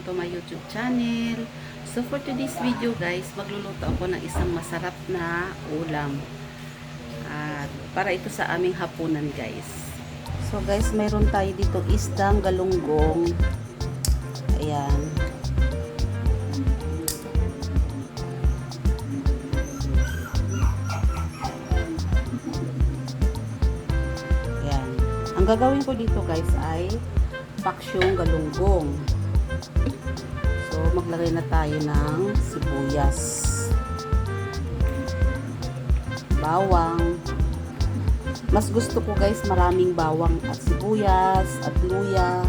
YouTube channel. So for today's video guys, magluluto ako ng isang masarap na ulam. At para ito sa aming hapunan guys. So guys, mayroon tayo dito isdang galunggong. Ayan. Ayan. Ang gagawin ko dito guys ay paksyong galunggong. So, maglagay na tayo ng sibuyas. Bawang. Mas gusto ko guys maraming bawang at sibuyas at luya.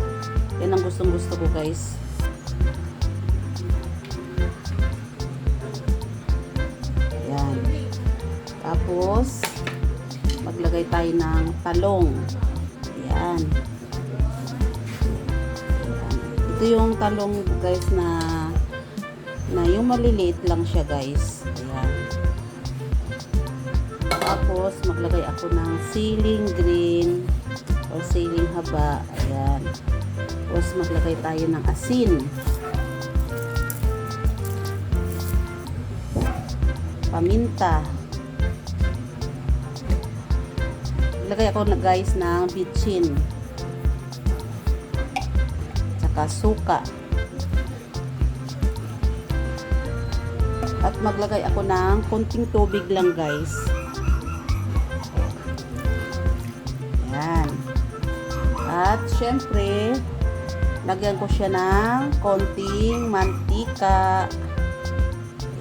Yan ang gustong gusto ko guys. Yan. Tapos, maglagay tayo ng talong. Ayan. Ito yung talong guys na na yung maliliit lang siya guys. Ayan. Tapos maglagay ako ng ceiling green or ceiling haba. Ayan. Tapos maglagay tayo ng asin. Paminta. Lagay ako na guys ng bitchin. Tsaka suka. At maglagay ako ng konting tubig lang guys. Yan. At syempre, lagyan ko siya ng konting mantika.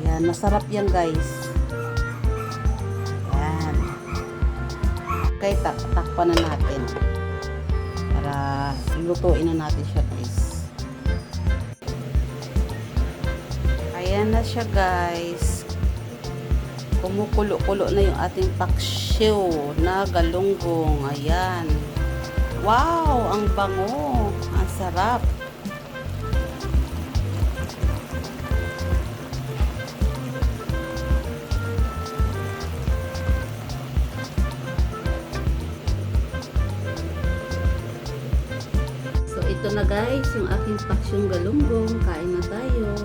Yan, masarap yan guys. Yan. Okay, tak takpan na natin. Para lutuin na natin siya na siya guys. Kumukulo-kulo na yung ating paksyo na galunggong. Ayan. Wow! Ang bango. Ang sarap. Ito na guys, yung aking paksyong galunggong. Kain na tayo.